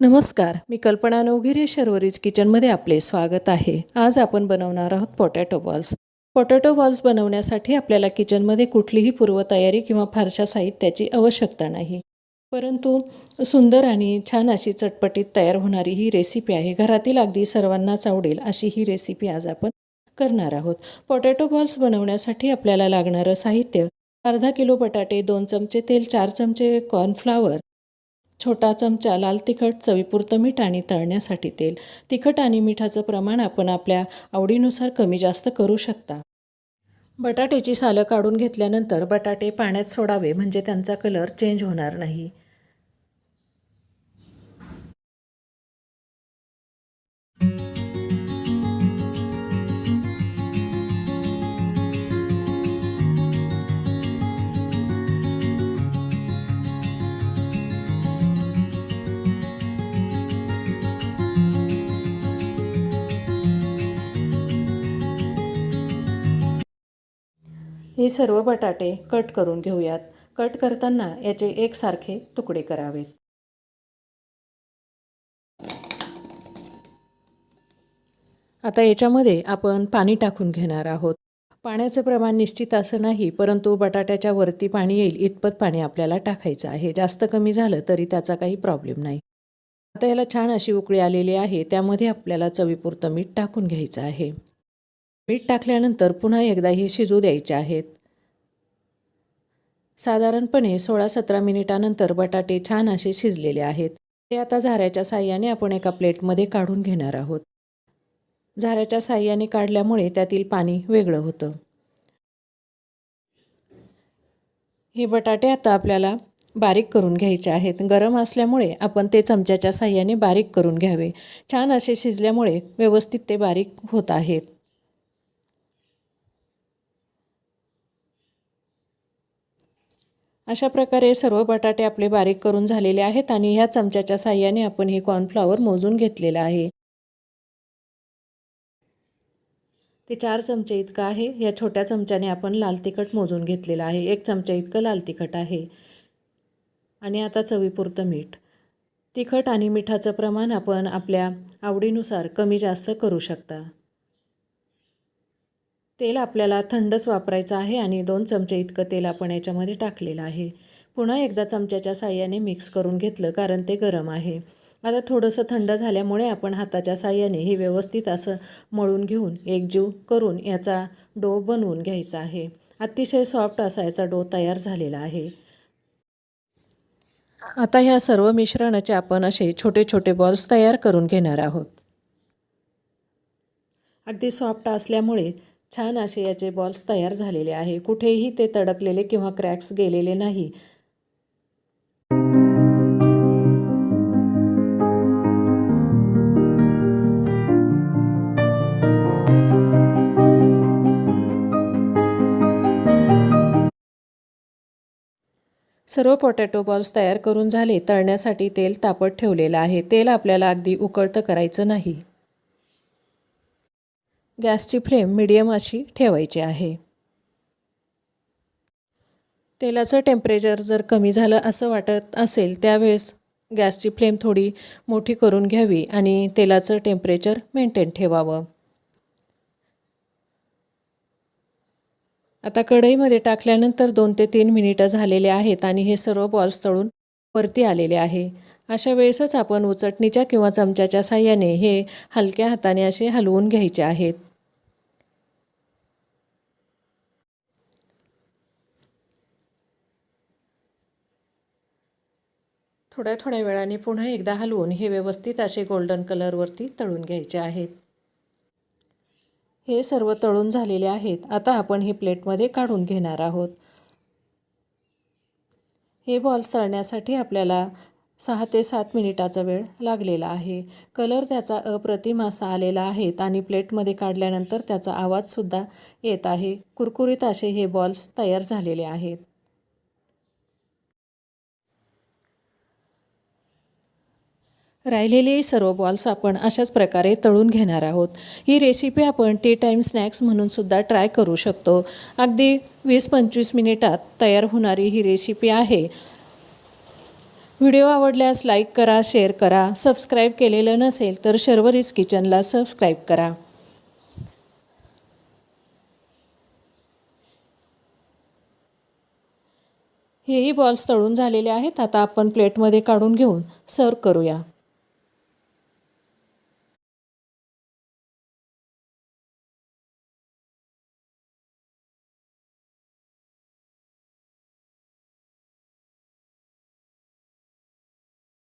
नमस्कार मी कल्पना नवगिरे शर्वरीज किचनमध्ये आपले स्वागत आहे. आज आपण बनवणार आहोत पोटॅटो बॉल्स पोटॅटो बॉल्स बनवण्यासाठी आपल्याला किचनमध्ये कुठलीही पूर्वतयारी किंवा फारशा साहित्याची आवश्यकता नाही. परंतु सुंदर आणि छान अशी चटपटीत तयार होणारी ही रेसिपी आहे. घरातील अगदी सर्वांनाच आवडेल अशी ही रेसिपी आज आपण करणार आहोत. पोटॅटो बॉल्स बनवण्यासाठी आपल्याला लागणारं साहित्य अर्धा किलो बटाटे दोन चमचे तेल चार चमचे कॉर्नफ्लावर छोटा चमचा लाल तिखट चवीपुरतं मीठ आणि तळण्यासाठी तेल. तिखट आणि मिठाचं प्रमाण आपण आपल्या आवडीनुसार कमी जास्त करू शकता. बटाट्याची सालं काढून घेतल्यानंतर बटाटे पाण्यात सोडावे म्हणजे त्यांचा कलर चेंज होणार नाही. हे सर्व बटाटे कट करून घेऊयात. कट करताना याचे एकसारखे तुकडे करावेत. आता याच्यामध्ये आपण पाणी टाकून घेणार आहोत. पाण्याचं प्रमाण निश्चित असं नाही परंतु बटाट्याच्या वरती पाणी येईल इतपत पाणी आपल्याला टाकायचं आहे. जास्त कमी झालं तरी त्याचा काही प्रॉब्लेम नाही. आता याला छान अशी उकळी आलेली आहे त्यामध्ये आपल्याला चवीपुरतं मीठ टाकून घ्यायचं आहे. मीठ टाकल्यानंतर पुन्हा एकदा हे शिजू द्यायचे आहेत. साधारणपणे सोळा सतरा मिनिटानंतर बटाटे छान असे शिजलेले आहेत. ते आता झाऱ्याच्या साह्याने आपण एका प्लेटमध्ये काढून घेणार आहोत. झाऱ्याच्या साह्याने काढल्यामुळे त्यातील पाणी वेगळं होतं. हे बटाटे आता आपल्याला बारीक करून घ्यायचे आहेत. गरम असल्यामुळे आपण ते चमच्याच्या साह्याने बारीक करून घ्यावे. छान असे शिजल्यामुळे व्यवस्थित ते बारीक होत आहेत. अशा प्रकारे सर्व बटाटे आपले बारीक करून झालेले आहेत आणि ह्या चमच्याच्या साह्याने आपण हे कॉर्नफ्लॉवर मोजून घेतलेलं आहे. ते चार चमचे इतकं आहे. या छोट्या चमच्याने आपण लाल तिखट मोजून घेतलेलं आहे. एक चमचा इतकं लाल तिखट आहे. आणि आता चवीपुरतं मीठ. तिखट आणि मिठाचं प्रमाण आपण आपल्या आवडीनुसार कमी जास्त करू शकता. तेल आपल्याला थंडच वापरायचं आहे आणि दोन चमचे इतकं तेल आपण याच्यामध्ये टाकलेलं आहे. पुन्हा एकदा चमच्याच्या साह्याने मिक्स करून घेतलं कारण ते गरम आहे. आता थोडंसं थंड झाल्यामुळे आपण हाताच्या साह्याने हे व्यवस्थित असं मळून घेऊन एकजीव करून याचा डो बनवून घ्यायचा आहे. अतिशय सॉफ्ट असा याचा डो तयार झालेला आहे. आता ह्या सर्व मिश्रणाचे आपण असे छोटे छोटे बॉल्स तयार करून घेणार आहोत. अगदी सॉफ्ट असल्यामुळे छान असे याचे बॉल्स तयार झालेले आहे. कुठेही ते तडकलेले किंवा क्रॅक्स गेलेले नाही. सर्व पोटॅटो बॉल्स तयार करून झाले तळण्यासाठी तेल तापत ठेवलेलं आहे. तेल आपल्याला अगदी उकळतं करायचं नाही. गॅसची फ्लेम मिडियम अशी ठेवायची आहे. तेलाचं टेम्परेचर जर कमी झालं असं वाटत असेल त्यावेळेस गॅसची फ्लेम थोडी मोठी करून घ्यावी आणि तेलाचं टेम्परेचर मेंटेन ठेवावं. आता कढईमध्ये टाकल्यानंतर दोन ते तीन मिनिटं झालेले आहेत आणि हे सर्व बॉल्स तळून वरती आलेले आहे. अशा वेळेसच आपण उचटणीच्या किंवा चमच्याच्या साह्याने हे हलक्या हाताने असे हलवून घ्यायचे आहेत. थोड्या थोड्या वेळाने पुन्हा एकदा हलवून हे व्यवस्थित असे गोल्डन कलरवरती तळून घ्यायचे आहेत. हे सर्व तळून झालेले आहेत. आता आपण हे प्लेटमध्ये काढून घेणार आहोत. हे बॉल्स तळण्यासाठी आपल्याला सहा ते सात मिनिटाचा वेळ लागलेला आहे. कलर त्याचा अप्रतिम असा आलेला आहे आणि प्लेटमध्ये काढल्यानंतर त्याचा आवाजसुद्धा येत आहे. कुरकुरीत असे हे बॉल्स तयार झालेले आहेत. राहिलेले सर्व बॉल्स आपण अशाच प्रकारे तळून घेणार आहोत. ही रेसिपी आपण टी टाईम स्नॅक्स म्हणून सुद्धा ट्राय करू शकतो. अगदी वीस पंचवीस मिनिटात तयार होणारी ही रेसिपी आहे. व्हिडिओ आवडल्यास लाईक करा शेअर करा. सबस्क्राईब केलेलं नसेल तर शर्वरीज किचनला सबस्क्राईब करा. हेही बॉल्स तळून झालेले आहेत. आता आपण प्लेटमध्ये काढून घेऊन सर्व करूया.